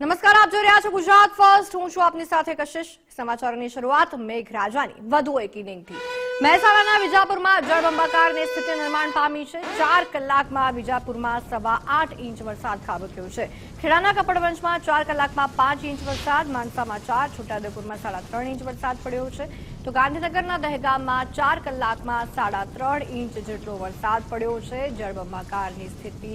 નમસ્કાર, આપ જોઈ રહ્યા છો ગુજરાત ફર્સ્ટ. હું છું આપની સાથે કશિશ. સમાચારોની શરૂઆત મેઘરાજાની વધુ એક ઇનિંગથી મહેસાણાના વિજાપુરમાં જળબંબાકારની સ્થિતિ નિર્માણ પામી છે. ચાર કલાકમાં વિજાપુરમાં સવા આઠ ઇંચ વરસાદ ખાબક્યો છે. ખેડાના કપડવંશમાં ચાર કલાકમાં પાંચ ઇંચ વરસાદ. માનસામાં ચાર, છોટાઉદેપુરમાં સાડા ત્રણ ઇંચ વરસાદ પડ્યો છે. તો ગાંધીનગરના દહેગામમાં ચાર કલાકમાં સાડા ત્રણ ઇંચ જેટલો વરસાદ પડ્યો છે. જળબંબાકારની સ્થિતિ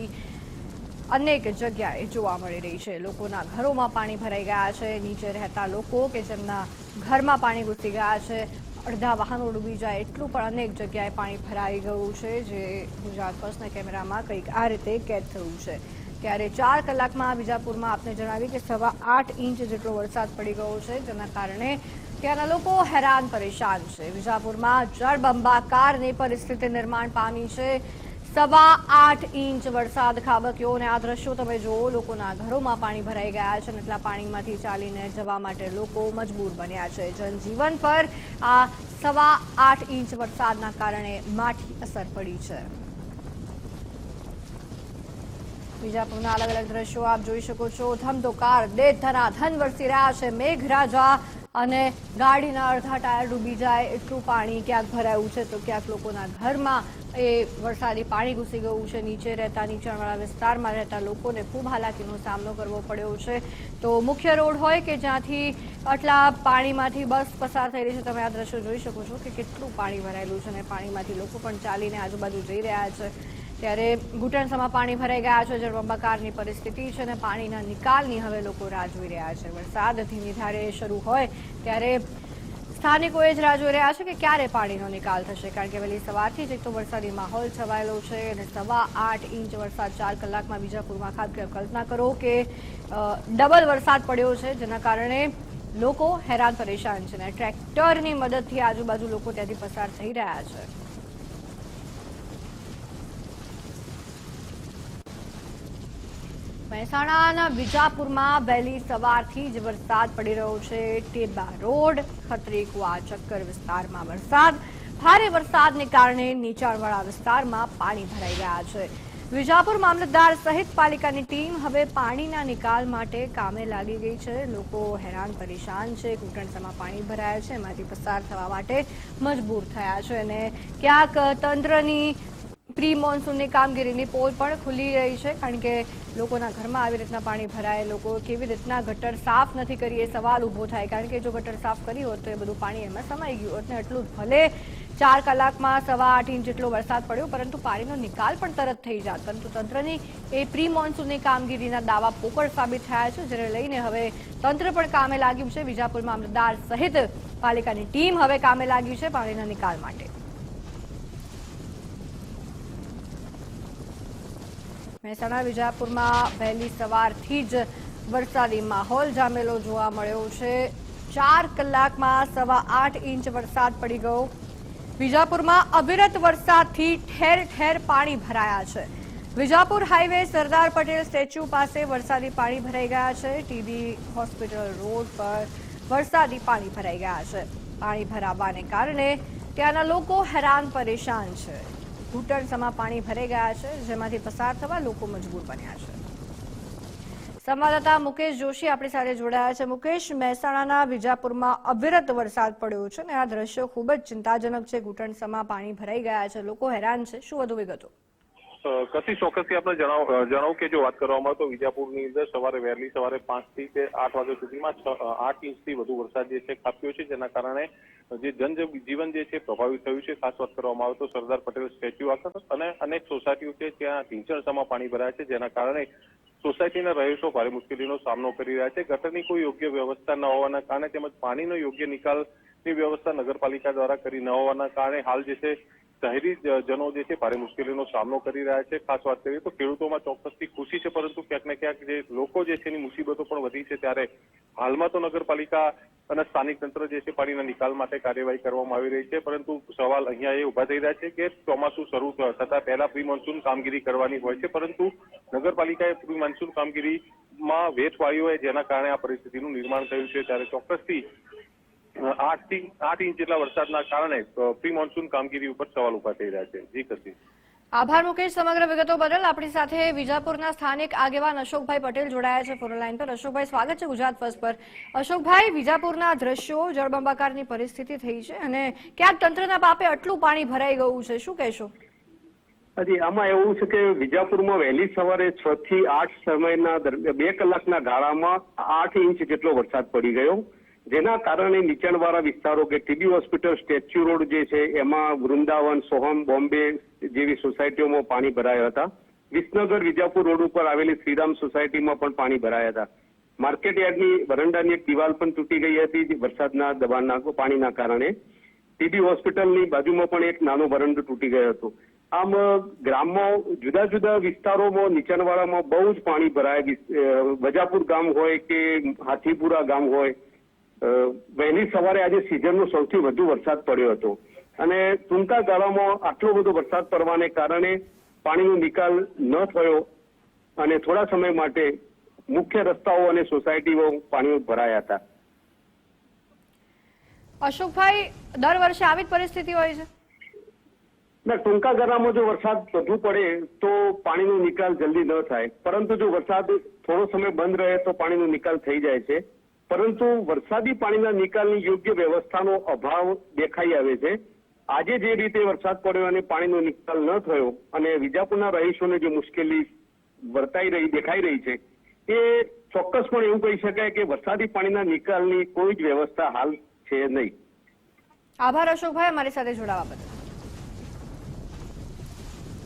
અનેક જગ્યાએ જોવા મળી રહી છે. લોકોના ઘરોમાં પાણી ભરાઈ ગયા છે. નીચે રહેતા લોકો કે જેમના ઘરમાં પાણી ઘૂસી ગયા છે. અડધા વાહનો ડૂબી જાય એટલું પણ અનેક જગ્યાએ પાણી ભરાઈ ગયું છે, જે ગુજરાત ફર્સ્ટના કેમેરામાં કંઈક આ રીતે કેદ થયું છે. ત્યારે ચાર કલાકમાં વિજાપુરમાં આપને જણાવી કે સવા આઠ ઇંચ જેટલો વરસાદ પડી ગયો છે, જેના કારણે ત્યાંના લોકો હેરાન પરેશાન છે. વિજાપુરમાં જળબંબાકારની પરિસ્થિતિ નિર્માણ પામી છે. સવા આઠ ઇંચ વરસાદ ખાબક્યો અને આ દ્રશ્યો તમે જુઓ, લોકોના ઘરોમાં પાણી ભરાઈ ગયા છે અને એટલા પાણીમાંથી ચાલીને જવા માટે લોકો મજબૂર બન્યા છે. જનજીવન પર આ સવા આઠ ઇંચ વરસાદના કારણે માઠી અસર પડી છે. બીજાપુરના અલગ અલગ દ્રશ્યો આપ જોઈ શકો છો. ધમધોકાર દે ધન વરસી રહ્યા છે. મેઘરાજા અને ગાડીના અડધા ટાયર ડૂબી જાય, એટલું પાણી ક્યાંક ભરાયું છે તો ક્યાંક લોકોના ઘરમાં એ વરસાદી પાણી ઘૂસી ગયું છે, નીચે રહેતા નીચાણવાળા વિસ્તારમાં રહેતા લોકોને ખૂબ હાલાકીનો સામનો કરવો પડ્યો છે. તો મુખ્ય રોડ હોય કે જ્યાંથી આટલા પાણીમાંથી બસ પસાર થઈ રહી છે, તમે આ દ્રશ્યો જોઈ શકો છો કે કેટલું પાણી ભરાયેલું છે અને પાણીમાંથી લોકો પણ ચાલીને આજુબાજુ જઈ રહ્યા છે. ત્યારે ઘૂંટણસામાં પાણી ભરાઈ ગયા છે, જળબંબાકારની પરિસ્થિતિ છે અને પાણીના નિકાલની હવે લોકો રાહ જોઈ રહ્યા છે. વરસાદ ધીમી ધારે શરૂ હોય ત્યારે સ્થાનિકોએ જ રાહ જોઈ રહ્યા છે કે ક્યારે પાણીનો નિકાલ થશે, કારણ કે વહેલી સવારથી જ એક તો વરસાદી માહોલ છવાયેલો છે અને સવા આઠ ઇંચ વરસાદ ચાર કલાકમાં બીજાપુરમાં ખાસ કલ્પના કરો કે ડબલ વરસાદ પડ્યો છે, જેના કારણે લોકો હેરાન પરેશાન છે અને ટ્રેક્ટરની મદદથી આજુબાજુ લોકો ત્યાંથી પસાર થઈ રહ્યા છે. મહેસાણાના વિજાપુરમાં વહેલી સવારથી જ વરસાદ પડી રહ્યો છે. ટેબા રોડ ખત્રીકુવા ચક્કર વિસ્તારમાં વરસાદ. ભારે વરસાદને કારણે નીચાણવાળા વિસ્તારમાં પાણી ભરાઈ ગયા છે. વિજાપુર મામલતદાર સહિત પાલિકાની ટીમ હવે પાણીના નિકાલ માટે કામે લાગી ગઈ છે. લોકો હેરાન પરેશાન છે. ઘૂંટણસમાં પાણી ભરાયા છે. એમાંથી પસાર થવા માટે મજબૂર થયા છે અને ક્યાંક તંત્રની પ્રી મોન્સૂનની કામગીરીની પોલ પણ ખુલી રહી છે, કારણ કે લોકોના ઘરમાં આવી રીતના પાણી ભરાય, લોકો કેવી રીતના ગટર સાફ નથી કરી એ સવાલ ઊભો થાય. કારણ કે જો ગટર સાફ કરી હોત તો એ બધું પાણી એમાં સમાઈ ગયું હોત ને એટલું ભલે ચાર કલાકમાં સવા આઠ ઇંચ જેટલો વરસાદ પડ્યો, પરંતુ પાણીનો નિકાલ પણ તરત થઈ જાત. પરંતુ તંત્રની એ પ્રી મોન્સૂનની કામગીરીના દાવા પોકળ સાબિત થયા છે, જેને લઈને હવે તંત્ર પણ કામે લાગ્યું છે. વિજાપુર મામલતદાર સહિત પાલિકાની ટીમ હવે કામે લાગી છે પાણીના નિકાલ માટે. મહેસાણા, વિજાપુરમાં વહેલી સવારથી જ વરસાદી માહોલ જામેલો જોવા મળ્યો છે. ચાર કલાકમાં સવા આઠ ઇંચ વરસાદ પડી ગયો. વિજાપુરમાં અવિરત વરસાદથી ઠેર ઠેર પાણી ભરાયા છે. વિજાપુર હાઈવે સરદાર પટેલ સ્ટેચ્યુ પાસે વરસાદી પાણી ભરાઈ ગયા છે. ટીબી હોસ્પિટલ રોડ પર વરસાદી પાણી ભરાઈ ગયા છે. પાણી ભરાવાને કારણે ત્યાંના લોકો હેરાન પરેશાન છે. ઘૂંટણસમાં પાણી ભરાઈ ગયા છે, જેમાંથી પસાર થવા લોકો મજબૂર બન્યા છે. સંવાદદાતા મુકેશ જોશી આપણી સાથે જોડાયા છે. મુકેશ, મહેસાણાના વિજાપુરમાં અવિરત વરસાદ પડ્યો છે અને આ દ્રશ્યો ખૂબ જ ચિંતાજનક છે. ઘૂંટણસમાં પાણી ભરાઈ ગયા છે. લોકો હેરાન છે. શું વધુ વિગતો? કશી ચોક્કસથી આપણે જણાવું કે જો વાત કરવામાં તો વિજાપુરની અંદર સવારે વહેલી સવારે પાંચથી કે આઠ વાગ્યા સુધીમાં આઠ ઇંચથી વધુ વરસાદ જે છે ખાબક્યો છે, જેના કારણે જે જનજીવન જે છે પ્રભાવિત થયું છે. ખાસ વાત કરવામાં આવે તો સરદાર પટેલ સ્ટેચ્યુ આગળ અને અનેક સોસાયટીઓ છે ત્યાં ઢીંચણસામાં પાણી ભરાયા છે, જેના કારણે સોસાયટીના રહીશો ભારે મુશ્કેલીનો સામનો કરી રહ્યા છે. ગટરની કોઈ યોગ્ય વ્યવસ્થા ન હોવાના કારણે તેમજ પાણીનો યોગ્ય નિકાલની વ્યવસ્થા નગરપાલિકા દ્વારા કરી ન હોવાના કારણે હાલ જે છે શહેરી જનો જે છે ભારે મુશ્કેલીનો સામનો કરી રહ્યા છે. ખાસ વાત કરીએ તો ખેડૂતોમાં ચોક્કસથી ખુશી છે, પરંતુ ક્યાંક ને ક્યાંક જે લોકો જે છે એની મુસીબતો પણ વધી છે. ત્યારે હાલમાં તો નગરપાલિકા અને સ્થાનિક તંત્ર જે છે પાણીના નિકાલ માટે કાર્યવાહી કરવામાં આવી રહી છે. પરંતુ સવાલ અહીંયા એ ઊભા થઈ રહ્યા છે કે ચોમાસું શરૂ થતા પહેલા પ્રી મોન્સૂન કામગીરી કરવાની હોય છે, પરંતુ નગરપાલિકાએ પ્રી મોન્સૂન કામગીરીમાં વેઠ વાળ્યો હોય જેના કારણે આ પરિસ્થિતિનું નિર્માણ થયું છે, ત્યારે ચોક્કસથી આઠથી આઠ ઇંચ જેટલા વરસાદના કારણે પ્રી મોન્સૂન કામગીરી ઉપર સવાલ ઊભા થઈ રહ્યા છે. જી કશી આભાર મુકેશ. સમગ્ર વિગતો બદલ આપણી સાથે વિજાપુરના સ્થાનિક આગેવાન અશોકભાઈ પટેલ જોડાયા છે ફોન લાઈન પર. અશોકભાઈ સ્વાગત છે ગુજરાત ફર્સ્ટ પર. અશોકભાઈ વિજાપુરના દ્રશ્યો જળબંબાકારની પરિસ્થિતિ થઈ છે અને ક્યાંક તંત્રના પાપે આટલું પાણી ભરાઈ ગયું છે. શું કહેશો? હજી આમાં એવું છે કે વિજાપુરમાં વહેલી સવારે છ થી આઠ સમયના દરમિયાન બે કલાકના ગાળામાં આઠ ઇંચ જેટલો વરસાદ પડી ગયો. જેના કારણે નીચાણવાળા વિસ્તારો કે ટીબી હોસ્પિટલ, સ્ટેચ્યુ રોડ જે છે, એમાં વૃંદાવન, સોહમ, બોમ્બે જેવી સોસાયટીઓમાં પાણી ભરાયા હતા. વિસનગર, વિજાપુર રોડ ઉપર આવેલી શ્રીરામ સોસાયટીમાં પણ પાણી ભરાયા હતા. માર્કેટ યાર્ડની વરંડાની એક દિવાલ પણ તૂટી ગઈ હતી વરસાદના દબાણના પાણીના કારણે. ટીબી હોસ્પિટલની બાજુમાં પણ એક નાનો વરંડો તૂટી ગયો હતો. આમ, ગ્રામમાં જુદા જુદા વિસ્તારોમાં, નીચાણવાળામાં બહુ જ પાણી ભરાય. વજાપુર ગામ હોય કે હાથીપુરા ગામ હોય વહેલી સવારે આજે સિઝનનો સૌથી વધુ વરસાદ પડ્યો હતો. અને ટૂંકા ગાળામાં આટલો બધો વરસાદ પડવાને કારણે પાણીનો નિકાલ ન થયો અને થોડા સમય માટે મુખ્ય રસ્તાઓ અને સોસાયટીઓ પાણીઓ ભરાયા હતા. અશોકભાઈ દર વર્ષે આવી જ પરિસ્થિતિ હોય છે? ના ટૂંકા ગાળામાં જો વરસાદ વધુ પડે તો પાણીનો નિકાલ જલ્દી ન થાય. પરંતુ જો વરસાદ થોડો સમય બંધ રહે તો પાણીનો નિકાલ થઈ જાય છે. પરંતુ વરસાદી પાણીના નિકાલની યોગ્ય વ્યવસ્થાનો અભાવ દેખાઈ આવે છે. આજે જે રીતે વરસાદ પડ્યો અને પાણીનો નિકાલ ન થયો અને વિજાપુરના રહીશોને જે મુશ્કેલી વર્તાઈ રહી, દેખાઈ રહી છે, એ ચોક્કસપણે એવું કહી શકાય કે વરસાદી પાણીના નિકાલની કોઈ જ વ્યવસ્થા હાલ છે નહીં. આભાર અશોકભાઈ, અમારી સાથે જોડાવા બદલ.